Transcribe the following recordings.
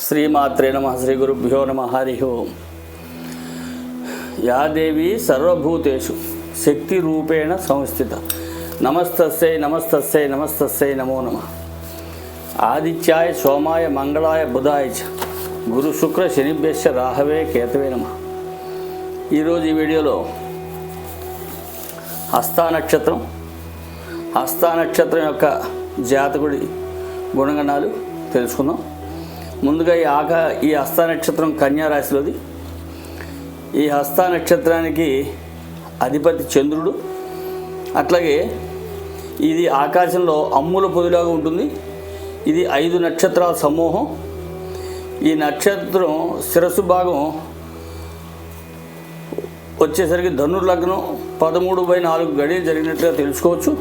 శ్రీమాత్రే నమ శ్రీ గురుభ్యో నమ హరి ఓం. యాదేవి సర్వభూతేషు శక్తి రూపేణ సంస్థిత. నమస్తస్యై నమస్తస్యై నమస్తస్యై నమో నమ. ఆదిత్యాయ సోమాయ మంగళాయ బుధాయ చ. గురు శుక్ర శనిభ్యశ్చ రాహవే కేతవే నమ. ఈరోజు ఈ వీడియోలో హస్తా నక్షత్రం హస్తా నక్షత్రం యొక్క జాతకుడి గుణగణాలు తెలుసుకుందాం. ముందుగా ఈ ఆక ఈ హస్త నక్షత్రం కన్యారాశిలోది ఈ హస్త నక్షత్రానికి అధిపతి చంద్రుడు. అట్లాగే ఇది ఆకాశంలో అమ్ముల పొదిలాగా ఉంటుంది. ఇది ఐదు నక్షత్రాల సమూహం. ఈ నక్షత్రం శిరస్సు భాగం వచ్చేసరికి ధనుర్లగ్నం పదమూడు బై నాలుగు గడియలు జరిగినట్లుగా తెలుసుకోవచ్చు.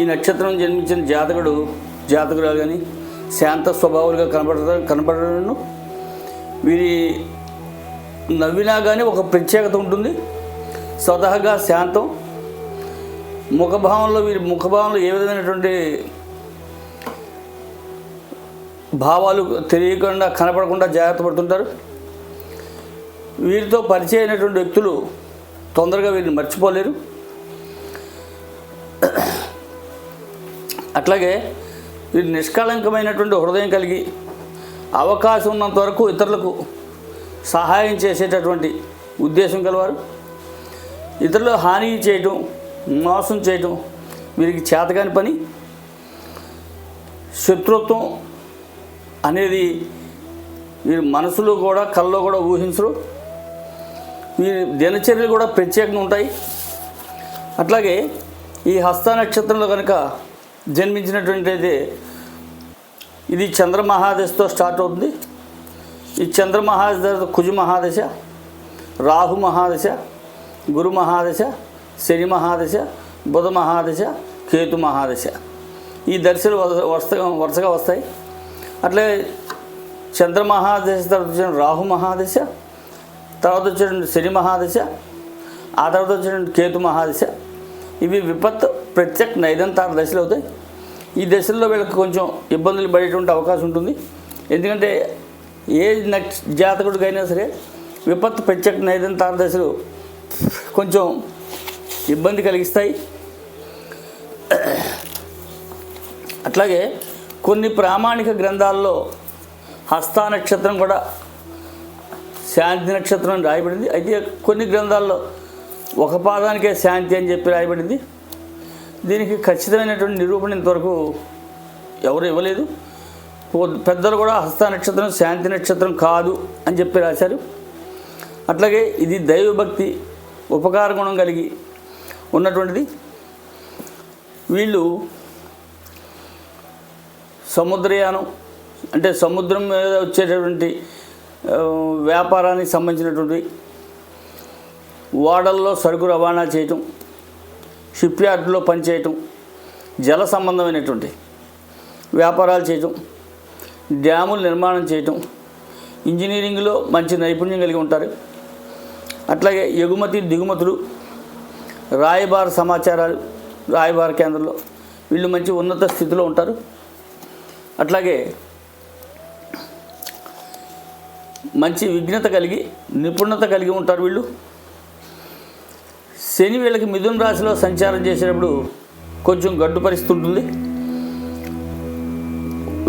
ఈ నక్షత్రం జన్మించిన జాతకుడు జాతకురాలు కానీ శాంత స్వభావాలుగా కనబడ కనబడను వీరి నవ్వినా కానీ ఒక ప్రత్యేకత ఉంటుంది. స్వతహాగా శాంతం. ముఖభావంలో వీరి ముఖభావంలో ఏ విధమైనటువంటి భావాలు తెలియకుండా కనపడకుండా జాగ్రత్త పడుతుంటారు. వీరితో పరిచయం అయినటువంటి వ్యక్తులు తొందరగా వీరిని మర్చిపోలేరు. అట్లాగే వీరు నిష్కళంకమైనటువంటి హృదయం కలిగి అవకాశం ఉన్నంత వరకు ఇతరులకు సహాయం చేసేటటువంటి ఉద్దేశం కలవారు ఇతరులు హాని చేయటం మోసం చేయటం వీరికి చేతకాని పని. శత్రుత్వం అనేది వీరి మనసులో కూడా కళ్ళలో కూడా ఊహించరు. వీరి దినచర్యలు కూడా ప్రత్యేకంగా ఉంటాయి. అట్లాగే ఈ హస్త నక్షత్రంలో కనుక జన్మించినటువంటి అయితే ఇది చంద్ర మహాదశతో స్టార్ట్ అవుతుంది. ఈ చంద్ర మహాదశ తర్వాత కుజు మహాదశ రాహు మహాదశ గురు మహాదశ శని మహాదశ బుధ మహాదశ కేతు మహాదశ. ఈ దశలు వరుస- వరుసగా వరుసగా వస్తాయి. అట్లే చంద్ర మహాదశ తర్వాత వచ్చిన రాహు మహాదశ తర్వాత వచ్చిన శని మహాదశ ఆ తర్వాత వచ్చిన కేతు మహాదశ ఇవి విపత్తు ప్రత్యేక నైదంతార దశలు అవుతాయి. ఈ దశల్లో వీళ్ళకి కొంచెం ఇబ్బందులు పడేటువంటి అవకాశం ఉంటుంది. ఎందుకంటే ఏ నక్ష జాతకుడికైనా సరే విపత్తు ప్రత్యేక తార దశలు కొంచెం ఇబ్బంది కలిగిస్తాయి. అట్లాగే కొన్ని ప్రామాణిక గ్రంథాల్లో హస్తా నక్షత్రం కూడా శాంతి నక్షత్రం అని రాయబడింది. అయితే కొన్ని గ్రంథాల్లో ఒక పాదానికే శాంతి అని చెప్పి రాయబడింది. దీనికి ఖచ్చితమైనటువంటి నిరూపణ ఇంతవరకు ఎవరు ఇవ్వలేదు. పెద్దలు కూడా హస్త నక్షత్రం శాంతి నక్షత్రం కాదు అని చెప్పి రాశారు. అట్లాగే ఇది దైవభక్తి ఉపకార గుణం కలిగి ఉన్నటువంటిది. వీళ్ళు సముద్రయానం అంటే సముద్రం మీద వచ్చేటటువంటి వ్యాపారానికి సంబంధించినటువంటి ఓడల్లో సరుకు రవాణా చేయటం షిప్ యార్డ్లో పనిచేయటం జల సంబంధమైనటువంటి వ్యాపారాలు చేయటం డ్యాములు నిర్మాణం చేయటం ఇంజనీరింగ్లో మంచి నైపుణ్యం కలిగి ఉంటారు. అట్లాగే ఎగుమతి దిగుమతులు రాయబార సమాచారాలు రాయబార కేంద్రంలో వీళ్ళు మంచి ఉన్నత స్థితిలో ఉంటారు. అట్లాగే మంచి విఘ్నత కలిగి నిపుణత కలిగి ఉంటారు వీళ్ళు. శని వీళ్ళకి మిథున రాశిలో సంచారం చేసేటప్పుడు కొంచెం గడ్డు పరిస్థితి ఉంటుంది.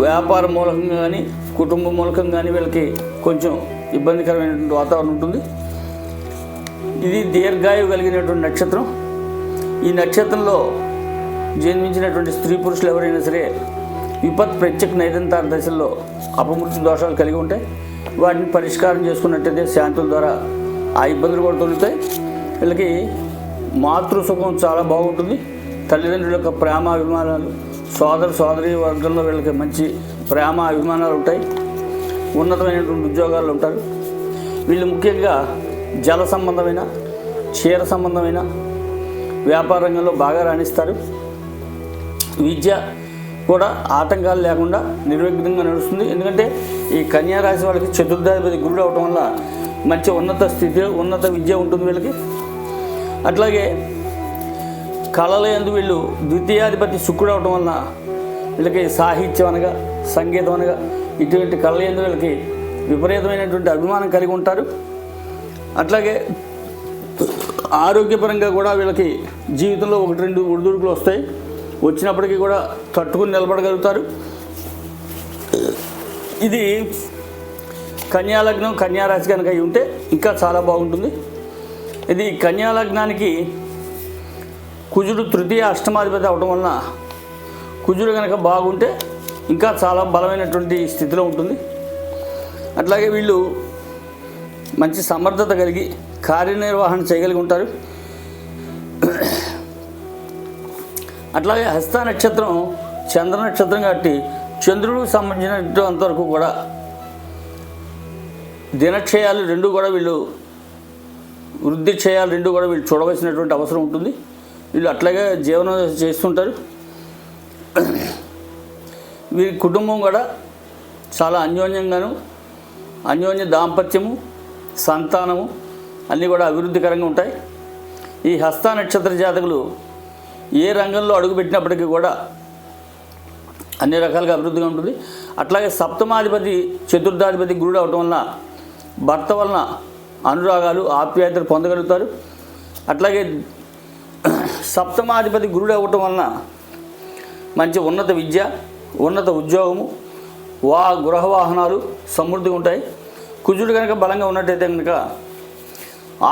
వ్యాపార మూలకంగా కానీ కుటుంబ మూలకంగా కానీ వీళ్ళకి కొంచెం ఇబ్బందికరమైనటువంటి వాతావరణం ఉంటుంది. ఇది దీర్ఘాయువు కలిగినటువంటి నక్షత్రం. ఈ నక్షత్రంలో జన్మించినటువంటి స్త్రీ పురుషులు ఎవరైనా సరే విపత్ ప్రత్యేక నైదంతార దశల్లో అపమృతి దోషాలు కలిగి ఉంటాయి. వాటిని పరిష్కారం చేసుకున్నట్టయితే శాంతుల ద్వారా ఆ ఇబ్బందులు కూడా తొలుగుతాయి. వీళ్ళకి మాతృ సుఖం చాలా బాగుంటుంది. తల్లిదండ్రుల యొక్క ప్రేమ అభిమానాలు సోదర సోదరి వర్గంలో వీళ్ళకి మంచి ప్రేమ అభిమానాలు ఉంటాయి. ఉన్నతమైనటువంటి ఉద్యోగాలు ఉంటారు. వీళ్ళు ముఖ్యంగా జల సంబంధమైన క్షీర సంబంధమైన వ్యాపార రంగంలో బాగా రాణిస్తారు. విద్య కూడా ఆటంకాలు లేకుండా నిర్విఘ్నంగా నడుస్తుంది. ఎందుకంటే ఈ కన్యా రాశి వాళ్ళకి చతుర్థాధిపతి గురుడు అవటం వల్ల మంచి ఉన్నత స్థితి ఉన్నత విద్య ఉంటుంది వీళ్ళకి. అట్లాగే కళల ఎందు వీళ్ళు ద్వితీయాధిపతి శుక్రుడు అవటం వలన వీళ్ళకి సాహిత్యం అనగా సంగీతం అనగా ఇటువంటి కళ్ళ ఎందు వీళ్ళకి విపరీతమైనటువంటి అభిమానం కలిగి ఉంటారు. అట్లాగే ఆరోగ్యపరంగా కూడా వీళ్ళకి జీవితంలో ఒకటి రెండు ఒడిదుడుకులు వస్తాయి. వచ్చినప్పటికీ కూడా తట్టుకుని నిలబడగలుగుతారు. ఇది కన్యాలగ్నం కన్యారాశి కనుక అయి ఉంటే ఇంకా చాలా బాగుంటుంది. ఇది కన్యాలగ్నానికి కుజుడు తృతీయ అష్టమాధిపతి అవటం వలన కుజుడు కనుక బాగుంటే ఇంకా చాలా బలమైనటువంటి స్థితిలో ఉంటుంది. అట్లాగే వీళ్ళు మంచి సమర్థత కలిగి కార్యనిర్వహణ చేయగలిగి ఉంటారు. అట్లాగే హస్త నక్షత్రం చంద్ర నక్షత్రం కాబట్టి చంద్రుడికి సంబంధించినంతవరకు కూడా దినక్షయాలు రెండు కూడా వీళ్ళు వృద్ధి చేయాలి రెండు కూడా వీళ్ళు చూడవలసినటువంటి అవసరం ఉంటుంది. వీళ్ళు అట్లాగే జీవనం చేస్తుంటారు. వీరి కుటుంబం కూడా చాలా అన్యోన్యంగాను అన్యోన్య దాంపత్యము సంతానము అన్నీ కూడా అభివృద్ధికరంగా ఉంటాయి. ఈ హస్త నక్షత్ర జాతకులు ఏ రంగంలో అడుగుపెట్టినప్పటికీ కూడా అన్ని రకాలుగా అభివృద్ధిగా ఉంటుంది. అట్లాగే సప్తమాధిపతి చతుర్థాధిపతి గురుడు అవటం వలన భర్త వలన అనురాగాలు ఆప్యాయతలు పొందగలుగుతారు. అట్లాగే సప్తమాధిపతి గురుడు అవ్వటం వలన మంచి ఉన్నత విద్య ఉన్నత ఉద్యోగము వా గృహ వాహనాలు సమృద్ధిగా ఉంటాయి. కుజుడు కనుక బలంగా ఉన్నట్టయితే కనుక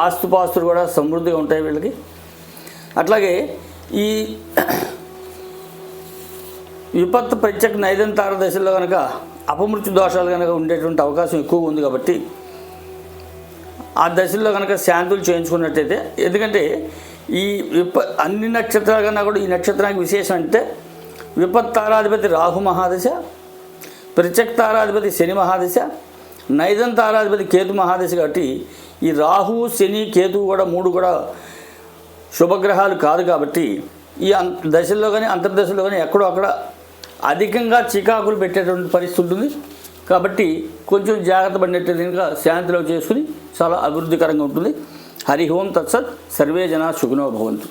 ఆస్తుపాస్తులు కూడా సమృద్ధిగా ఉంటాయి వీళ్ళకి. అట్లాగే ఈ విపత్తు ప్రత్యేక నైదంతార దశలో కనుక అపమృత్యు దోషాలు కనుక ఉండేటువంటి అవకాశం ఎక్కువగా ఉంది కాబట్టి ఆ దశల్లో కనుక శాంతులు చేయించుకున్నట్టయితే ఎందుకంటే ఈ విప అన్ని నక్షత్రాల కన్నా కూడా ఈ నక్షత్రానికి విశేషం అంటే విపత్తారాధిపతి రాహు మహాదశ ప్రత్యక్ తారాధిపతి శని మహాదశ నైదం తారాధిపతి కేతు మహాదశ కాబట్టి ఈ రాహు శని కేతు కూడా మూడు కూడా శుభగ్రహాలు కాదు కాబట్టి ఈ అం దశల్లో కానీ అంతర్దశలో కానీ ఎక్కడో అక్కడ అధికంగా చికాకులు పెట్టేటువంటి పరిస్థితి ఉంటుంది. కాబట్టి కొంచెం జాగ్రత్త పడినట్టు ఇంకా శాంతిలో చేసుకుని చాలా అభివృద్ధికరంగా ఉంటుంది. హరి ఓం తత్సత్ సర్వే జనా సుఖినో భవంతు.